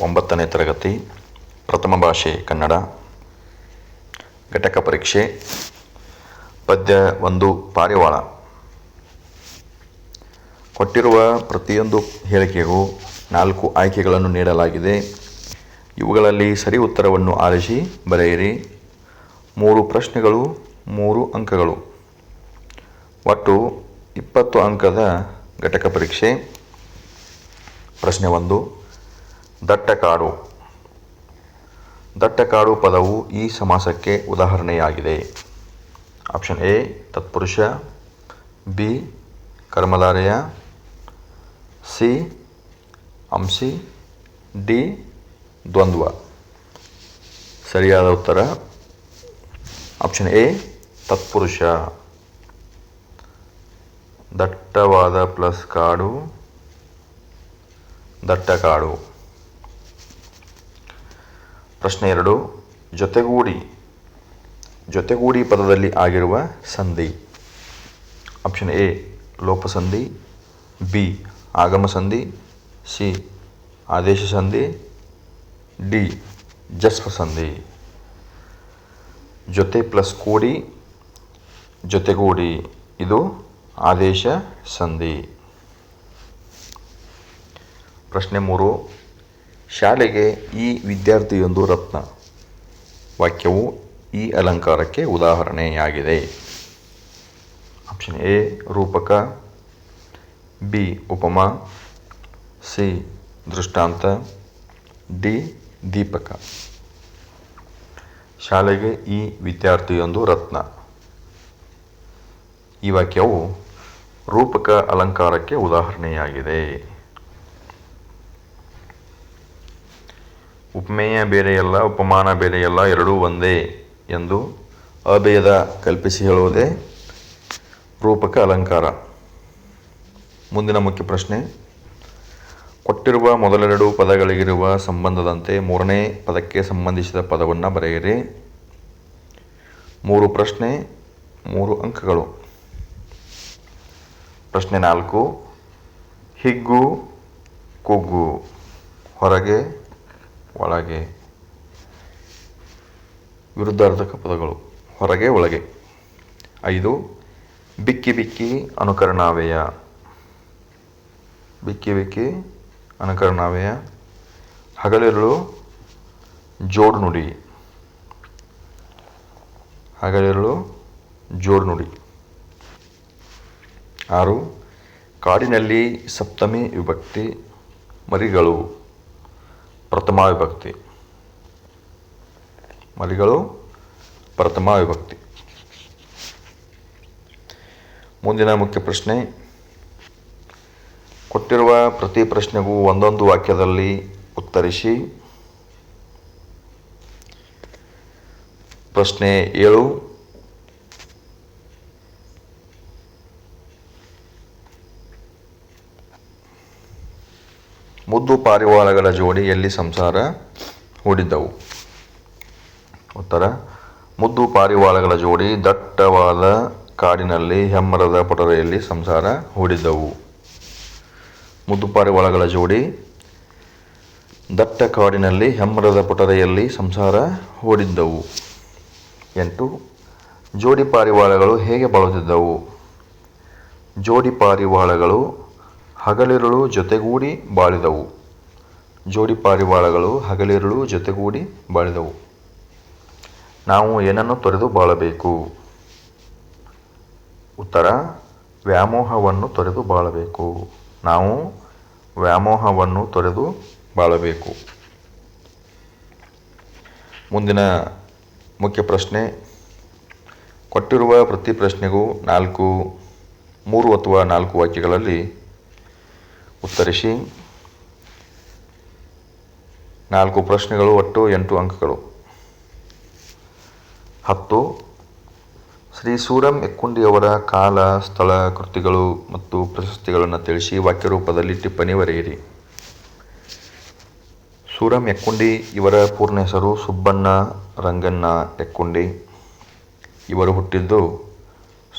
ಒಂಬತ್ತನೇ ತರಗತಿ, ಪ್ರಥಮ ಭಾಷೆ ಕನ್ನಡ, ಘಟಕ ಪರೀಕ್ಷೆ, ಪದ್ಯ ಒಂದು ಪಾರಿವಾಳ. ಕೊಟ್ಟಿರುವ ಪ್ರತಿಯೊಂದು ಹೇಳಿಕೆಗೂ ನಾಲ್ಕು ಆಯ್ಕೆಗಳನ್ನು ನೀಡಲಾಗಿದೆ. ಇವುಗಳಲ್ಲಿ ಸರಿ ಉತ್ತರವನ್ನು ಆರಿಸಿ ಬರೆಯಿರಿ. ಮೂರು ಪ್ರಶ್ನೆಗಳು, ಮೂರು ಅಂಕಗಳು. ಒಟ್ಟು ಇಪ್ಪತ್ತು ಅಂಕದ ಘಟಕ ಪರೀಕ್ಷೆ. ಪ್ರಶ್ನೆ ಒಂದು ದಟ್ಟ ಕಾಡು ದಟ್ಟ ಕಾಡು ಪದವು ಈ ಸಮಾಸಕ್ಕೆ ಉದಾಹರಣೆಯಾಗಿದೆ. ಆಪ್ಷನ್ ಎ, ತತ್ಪುರುಷ. ಬಿ ಕರ್ಮಲಾರಯ ಸಿ ಅಂಸಿ ಡಿ, ದ್ವಂದ್ವ. ಸರಿಯಾದ ಉತ್ತರ? ಆಪ್ಷನ್ ಎ, ತತ್ಪುರುಷ. ದಟ್ಟವಾದ ಪ್ಲಸ್ ಕಾಡು. ದಟ್ಟ ಕಾಡು ಪ್ರಶ್ನೆ ಎರಡು. ಜೊತೆಗೂಡಿ ಜೊತೆಗೂಡಿ ಪದದಲ್ಲಿ ಆಗಿರುವ ಸಂಧಿ. Option A ಲೋಪಸಂಧಿ. ಬಿ ಆಗಮ ಸಂಧಿ ಸಿ ಆದೇಶ ಸಂಧಿ ಡಿ ಜಸ್ವ ಸಂಧಿ ಜೊತೆ ಪ್ಲಸ್ ಕೂಡಿ, ಜೊತೆಗೂಡಿ. ಇದು ಆದೇಶ ಸಂಧಿ ಪ್ರಶ್ನೆ ಮೂರು. ಶಾಲೆಗೆ ಈ ವಿದ್ಯಾರ್ಥಿಯೊಂದು ರತ್ನ. ವಾಕ್ಯವು ಈ ಅಲಂಕಾರಕ್ಕೆ ಉದಾಹರಣೆಯಾಗಿದೆ. ಆಪ್ಷನ್ ಎ, ರೂಪಕ. ಬಿ, ಉಪಮ. ಸಿ, ದೃಷ್ಟಾಂತ. ಡಿ, ದೀಪಕ. ಶಾಲೆಗೆ ಈ ವಿದ್ಯಾರ್ಥಿಯೊಂದು ರತ್ನ. ಈ ವಾಕ್ಯವು ರೂಪಕ ಅಲಂಕಾರಕ್ಕೆ ಉದಾಹರಣೆಯಾಗಿದೆ. ಉಪಮೇಯ ಬೇರೆಯಲ್ಲ, ಉಪಮಾನ ಬೇರೆಯಲ್ಲ, ಎರಡೂ ಒಂದೇ ಎಂದು ಅಭೇದ ಕಲ್ಪಿಸಿ ಹೇಳುವುದೇ ರೂಪಕ ಅಲಂಕಾರ. ಮುಂದಿನ ಮುಖ್ಯ ಪ್ರಶ್ನೆ. ಕೊಟ್ಟಿರುವ ಮೊದಲೆರಡು ಪದಗಳಿಗಿರುವ ಸಂಬಂಧದಂತೆ ಮೂರನೇ ಪದಕ್ಕೆ ಸಂಬಂಧಿಸಿದ ಪದವನ್ನು ಬರೆಯಿರಿ. ಮೂರು ಪ್ರಶ್ನೆ, ಮೂರು ಅಂಕಗಳು. ಪ್ರಶ್ನೆ ನಾಲ್ಕು. ಹಿಗ್ಗು, ಕುಗ್ಗು. ಹೊರಗೆ ಒಳಗೆ ವಿರುದ್ಧಾರ್ಥಕ ಪದಗಳು. ಹೊರಗೆ, ಒಳಗೆ. ಐದು, ಬಿಕ್ಕಿ ಬಿಕ್ಕಿ ಅನುಕರಣಾವ್ಯಯ ಬಿಕ್ಕಿ ಬಿಕ್ಕಿ ಅನುಕರಣಾವ್ಯಯ ಹಗಲಿರುಳು ಜೋಡು ನುಡಿ ಹಗಲಿರುಳು ಜೋಡು ನುಡಿ ಆರು, ಕಾಡಿನಲ್ಲಿ ಸಪ್ತಮಿ ವಿಭಕ್ತಿ ಮರಿಗಳು. ಪ್ರಥಮ ವಿಭಕ್ತಿ ಮಲಿಗಳು ಪ್ರಥಮ ವಿಭಕ್ತಿ ಮುಂದಿನ ಮುಖ್ಯ ಪ್ರಶ್ನೆ. ಕೊಟ್ಟಿರುವ ಪ್ರತಿ ಪ್ರಶ್ನೆಗೂ ಒಂದೊಂದು ವಾಕ್ಯದಲ್ಲಿ ಉತ್ತರಿಸಿ. ಪ್ರಶ್ನೆ ಏಳು. ಮುದ್ದು ಪಾರಿವಾಳಗಳ ಜೋಡಿಯಲ್ಲಿ ಸಂಸಾರ ಹೂಡಿದ್ದವು. ಉತ್ತರ, ಮುದ್ದು ಪಾರಿವಾಳಗಳ ಜೋಡಿ ದಟ್ಟವಾದ ಕಾಡಿನಲ್ಲಿ ಹೆಮ್ಮರದ ಪೊಟರೆಯಲ್ಲಿ ಸಂಸಾರ ಹೂಡಿದ್ದವು. ಮುದ್ದು ಪಾರಿವಾಳಗಳ ಜೋಡಿ ದಟ್ಟ ಕಾಡಿನಲ್ಲಿ ಹೆಮ್ಮರದ ಪೊಟರೆಯಲ್ಲಿ ಸಂಸಾರ ಹೂಡಿದ್ದವು. ಎಂಟು, ಜೋಡಿ ಪಾರಿವಾಳಗಳು ಹೇಗೆ ಬಾಳುತ್ತಿದ್ದವು ಜೋಡಿ ಪಾರಿವಾಳಗಳು ಹಗಲಿರುಳು ಜೊತೆಗೂಡಿ ಬಾಳಿದವು. ಜೋಡಿ ಪಾರಿವಾಳಗಳು ಹಗಲಿರುಳು ಜೊತೆಗೂಡಿ ಬಾಳಿದವು. ನಾವು ಏನನ್ನು ತೊರೆದು ಬಾಳಬೇಕು? ಉತ್ತರ, ವ್ಯಾಮೋಹವನ್ನು ತೊರೆದು ಬಾಳಬೇಕು. ನಾವು ವ್ಯಾಮೋಹವನ್ನು ತೊರೆದು ಬಾಳಬೇಕು. ಮುಂದಿನ ಮುಖ್ಯ ಪ್ರಶ್ನೆ, ಕೊಟ್ಟಿರುವ ಪ್ರತಿ ಪ್ರಶ್ನೆಗೂ ನಾಲ್ಕು, ಮೂರು ಅಥವಾ ನಾಲ್ಕು ವಾಕ್ಯಗಳಲ್ಲಿ ಉತ್ತರಿಸಿ. ನಾಲ್ಕು ಪ್ರಶ್ನೆಗಳು, ಒಟ್ಟು ಎಂಟು ಅಂಕಗಳು. ಹತ್ತು. ಶ್ರೀ ಸೂರಂ ಎಕ್ಕುಂಡಿಯವರ ಕಾಲ, ಸ್ಥಳ, ಕೃತಿಗಳು ಮತ್ತು ಪ್ರಶಸ್ತಿಗಳನ್ನು ತಿಳಿಸಿ ವಾಕ್ಯ ರೂಪದಲ್ಲಿ ಟಿಪ್ಪಣಿ ಬರೆಯಿರಿ. ಸೂರಂ ಎಕ್ಕುಂಡಿ, ಇವರ ಪೂರ್ಣ ಹೆಸರು ಸುಬ್ಬಣ್ಣ ರಂಗಣ್ಣ ಎಕ್ಕುಂಡಿ. ಇವರು ಹುಟ್ಟಿದ್ದು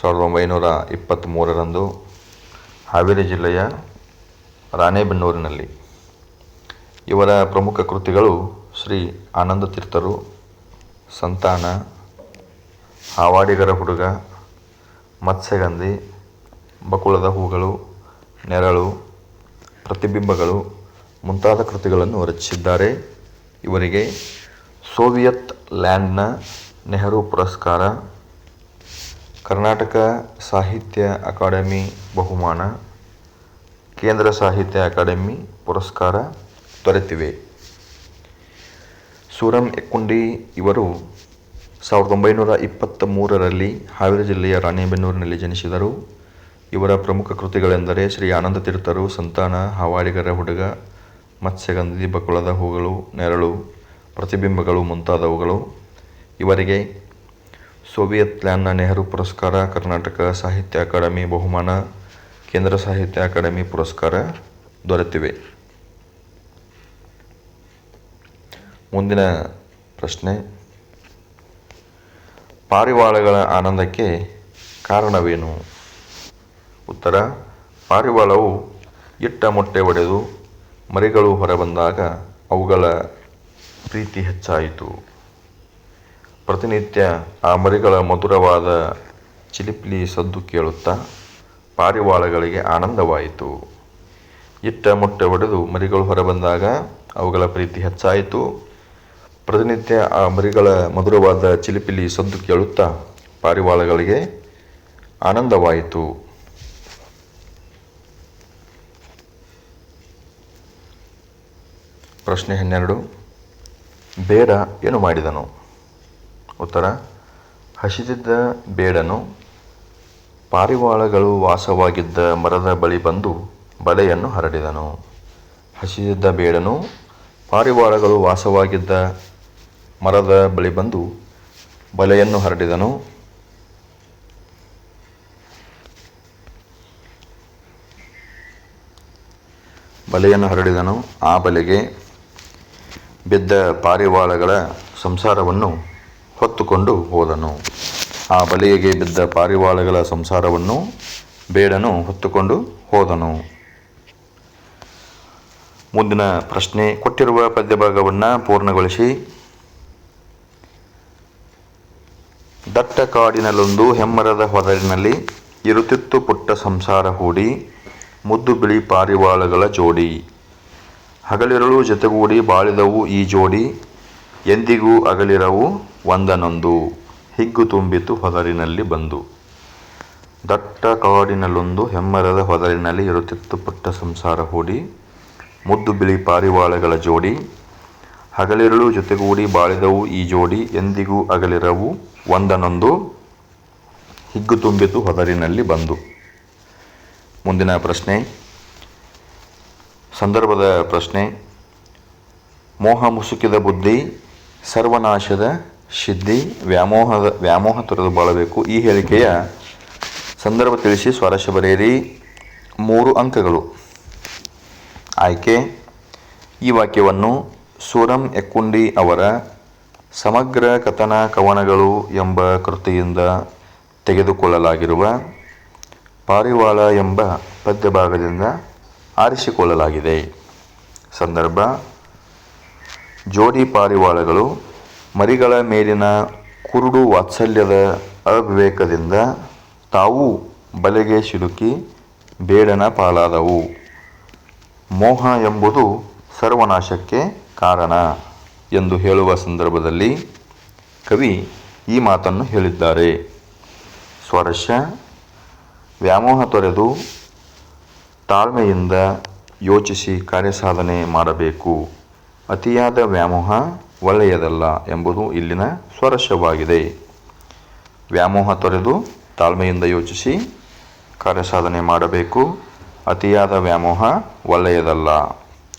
ಸಾವಿರದ ಒಂಬೈನೂರ ಇಪ್ಪತ್ತ್ಮೂರರಂದು ಹಾವೇರಿ ಜಿಲ್ಲೆಯ ರಾಣೆಬೆನ್ನೂರಿನಲ್ಲಿ. ಇವರ ಪ್ರಮುಖ ಕೃತಿಗಳು ಶ್ರೀ ಆನಂದ ತೀರ್ಥರು, ಸಂತಾನ, ಹಾವಾಡಿಗರ ಹುಡುಗ, ಮತ್ಸ್ಯಗಂಧಿ, ಬಕುಳದ ಹೂಗಳು, ನೆರಳು, ಪ್ರತಿಬಿಂಬಗಳು ಮುಂತಾದ ಕೃತಿಗಳನ್ನು ರಚಿಸಿದ್ದಾರೆ. ಇವರಿಗೆ ಸೋವಿಯತ್ ಲ್ಯಾಂಡ್ನ ನೆಹರು ಪುರಸ್ಕಾರ, ಕರ್ನಾಟಕ ಸಾಹಿತ್ಯ ಅಕಾಡೆಮಿ ಬಹುಮಾನ ಕೇಂದ್ರ ಸಾಹಿತ್ಯ ಅಕಾಡೆಮಿ ಪುರಸ್ಕಾರ ದೊರೆತಿವೆ. ಸೂರಂ ಎಕ್ಕುಂಡಿ ಇವರು ಸಾವಿರದ ಒಂಬೈನೂರ ಇಪ್ಪತ್ತ ಮೂರರಲ್ಲಿ ಹಾವೇರಿ ಜಿಲ್ಲೆಯ ರಾಣೆಬೆನ್ನೂರಿನಲ್ಲಿ ಜನಿಸಿದರು. ಇವರ ಪ್ರಮುಖ ಕೃತಿಗಳೆಂದರೆ ಶ್ರೀ ಆನಂದ ತೀರ್ಥರು, ಸಂತಾನ ಹಾವಾಡಿಗರ ಹುಡುಗ, ಮತ್ಸ್ಯಗಂಧಿ ಬಕುಳದ ಹೂಗಳು, ನೆರಳು, ಪ್ರತಿಬಿಂಬಗಳು ಮುಂತಾದವುಗಳು. ಇವರಿಗೆ ಸೋವಿಯತ್ ಲ್ಯಾನ್ನ ನೆಹರು ಪುರಸ್ಕಾರ, ಕರ್ನಾಟಕ ಸಾಹಿತ್ಯ ಅಕಾಡೆಮಿ ಬಹುಮಾನ ಕೇಂದ್ರ ಸಾಹಿತ್ಯ ಅಕಾಡೆಮಿ ಪುರಸ್ಕಾರ ದೊರೆತಿವೆ. ಮುಂದಿನ ಪ್ರಶ್ನೆ. ಪಾರಿವಾಳಗಳ ಆನಂದಕ್ಕೆ ಕಾರಣವೇನು? ಉತ್ತರ, ಪಾರಿವಾಳವು ಇಟ್ಟ ಮೊಟ್ಟೆ ಒಡೆದು ಮರಿಗಳು ಹೊರಬಂದಾಗ ಅವುಗಳ ಪ್ರೀತಿ ಹೆಚ್ಚಾಯಿತು. ಪ್ರತಿನಿತ್ಯ ಆ ಮರಿಗಳ ಮಧುರವಾದ ಚಿಲಿಪಿಲಿ ಸದ್ದು ಕೇಳುತ್ತಾ ಪಾರಿವಾಳಗಳಿಗೆ ಆನಂದವಾಯಿತು. ಇಟ್ಟ ಮೊಟ್ಟೆ ಒಡೆದು ಮರಿಗಳು ಹೊರಬಂದಾಗ ಅವುಗಳ ಪ್ರೀತಿ ಹೆಚ್ಚಾಯಿತು. ಪ್ರತಿನಿತ್ಯ ಆ ಮರಿಗಳ ಮಧುರವಾದ ಚಿಲಿಪಿಲಿ ಸದ್ದು ಕೇಳುತ್ತಾ ಪಾರಿವಾಳಗಳಿಗೆ ಆನಂದವಾಯಿತು. ಪ್ರಶ್ನೆ ಹನ್ನೆರಡು. ಬೇಡ ಏನು ಮಾಡಿದನು? ಉತ್ತರ, ಹಸಿದಿದ್ದ ಬೇಡನು. ಪಾರಿವಾಳಗಳು ವಾಸವಾಗಿದ್ದ ಮರದ ಬಳಿ ಬಂದು ಬಲೆಯನ್ನು ಹರಡಿದನು. ಹಸಿದಿದ್ದ ಬೇಡನು, ಪಾರಿವಾಳಗಳು ವಾಸವಾಗಿದ್ದ ಮರದ ಬಳಿ ಬಂದು ಬಲೆಯನ್ನು ಹರಡಿದನು. ಬಲೆಯನ್ನು ಹರಡಿದನು. ಆ ಬಲೆಗೆ ಬಿದ್ದ ಪಾರಿವಾಳಗಳ ಸಂಸಾರವನ್ನು ಹೊತ್ತುಕೊಂಡು ಹೋದನು. ಆ ಬಲಿಯಗೆ ಬಿದ್ದ ಪಾರಿವಾಳಗಳ ಸಂಸಾರವನ್ನು ಬೇಡನು ಹೊತ್ತುಕೊಂಡು ಹೋದನು. ಮುಂದಿನ ಪ್ರಶ್ನೆ, ಕೊಟ್ಟಿರುವ ಪದ್ಯಭಾಗವನ್ನು ಪೂರ್ಣಗೊಳಿಸಿ. ದಟ್ಟ ಕಾಡಿನಲ್ಲೊಂದು ಹೆಮ್ಮರದ ಹೊದರಿನಲ್ಲಿ ಇರುತ್ತಿತ್ತು ಪುಟ್ಟ ಸಂಸಾರ ಹೂಡಿ, ಮುದ್ದು ಬಿಳಿ ಪಾರಿವಾಳಗಳ ಜೋಡಿ. ಹಗಲಿರಳು ಜೊತೆಗೂಡಿ ಬಾಳಿದವು ಈ ಜೋಡಿ, ಎಂದಿಗೂ ಅಗಲಿರವು ಒಂದನೊಂದು. ಹಿಗ್ಗು ತುಂಬಿತು ಹೊದರಿನಲ್ಲಿ ಬಂದು. ದಟ್ಟ ಕಾಡಿನಲ್ಲೊಂದು ಹೆಮ್ಮರದ ಹೊದರಿನಲ್ಲಿ ಇರುತ್ತಿತ್ತು ಪುಟ್ಟ ಸಂಸಾರ ಹೂಡಿ. ಮುದ್ದು ಬಿಳಿ ಪಾರಿವಾಳಗಳ ಜೋಡಿ. ಹಗಲಿರುಳು ಜೊತೆಗೂಡಿ ಬಾಳಿದವು ಈ ಜೋಡಿ. ಎಂದಿಗೂ ಅಗಲಿರವು ಒಂದನೊಂದು. ಹಿಗ್ಗು ತುಂಬಿತು ಹೊದರಿನಲ್ಲಿ ಬಂದು. ಮುಂದಿನ ಪ್ರಶ್ನೆ. ಸಂದರ್ಭದ ಪ್ರಶ್ನೆ. ಮೋಹ ಮುಸುಕಿದ ಬುದ್ಧಿ ಸರ್ವನಾಶದ ಸಿದ್ಧಿ ವ್ಯಾಮೋಹದ, ವ್ಯಾಮೋಹ ತೊರೆದು ಬಾಳಬೇಕು. ಈ ಹೇಳಿಕೆಯ ಸಂದರ್ಭ ತಿಳಿಸಿ ಸ್ವಾರಸ್ಯ ಬರೆಯಿರಿ. ಮೂರು ಅಂಕಗಳು. ಆಯ್ಕೆ. ಈ ವಾಕ್ಯವನ್ನು ಸೂರಂ ಎಕ್ಕುಂಡಿ ಅವರ ಸಮಗ್ರ ಕಥನ ಕವನಗಳು ಎಂಬ ಕೃತಿಯಿಂದ ತೆಗೆದುಕೊಳ್ಳಲಾಗಿರುವ ಪಾರಿವಾಳ ಎಂಬ ಪದ್ಯಭಾಗದಿಂದ ಆರಿಸಿಕೊಳ್ಳಲಾಗಿದೆ. ಸಂದರ್ಭ. ಜೋಡಿ ಪಾರಿವಾಳಗಳು ಮರಿಗಳ ಮೇಲಿನ ಕುರುಡು ವಾತ್ಸಲ್ಯದ ಅವಿವೇಕದಿಂದ ತಾವೂ ಬಲೆಗೆ ಸಿಲುಕಿ ಬೇಡನ ಪಾಲಾದವು. ಮೋಹ ಎಂಬುದು ಸರ್ವನಾಶಕ್ಕೆ ಕಾರಣ ಎಂದು ಹೇಳುವ ಸಂದರ್ಭದಲ್ಲಿ ಕವಿ ಈ ಮಾತನ್ನು ಹೇಳಿದ್ದಾರೆ. ಸ್ವರ್ಶ, ವ್ಯಾಮೋಹ ತೊರೆದು ತಾಳ್ಮೆಯಿಂದ ಯೋಚಿಸಿ ಕಾರ್ಯಸಾಧನೆ ಮಾಡಬೇಕು. ಅತಿಯಾದ ವ್ಯಾಮೋಹ ಒಳ್ಳೆಯದಲ್ಲ ಎಂಬುದು ಇಲ್ಲಿನ ಸ್ವರಸ್ಯವಾಗಿದೆ. ವ್ಯಾಮೋಹ ತೊರೆದು ತಾಳ್ಮೆಯಿಂದ ಯೋಚಿಸಿ ಕಾರ್ಯಸಾಧನೆ ಮಾಡಬೇಕು. ಅತಿಯಾದ ವ್ಯಾಮೋಹ ಒಳ್ಳೆಯದಲ್ಲ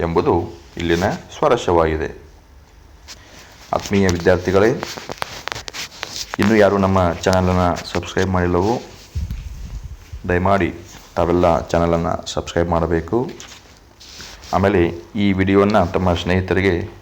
ಎಂಬುದು ಇಲ್ಲಿನ ಸ್ವರಸ್ಯವಾಗಿದೆ. ಆತ್ಮೀಯ ವಿದ್ಯಾರ್ಥಿಗಳೇ, ಇನ್ನೂ ಯಾರು ನಮ್ಮ ಚಾನಲನ್ನು ಸಬ್ಸ್ಕ್ರೈಬ್ ಮಾಡಿಲ್ಲವೋ, ದಯಮಾಡಿ ತಾವೆಲ್ಲ ಚಾನಲನ್ನು ಸಬ್ಸ್ಕ್ರೈಬ್ ಮಾಡಬೇಕು. ಆಮೇಲೆ ಈ ವಿಡಿಯೋವನ್ನು ತಮ್ಮ ಸ್ನೇಹಿತರಿಗೆ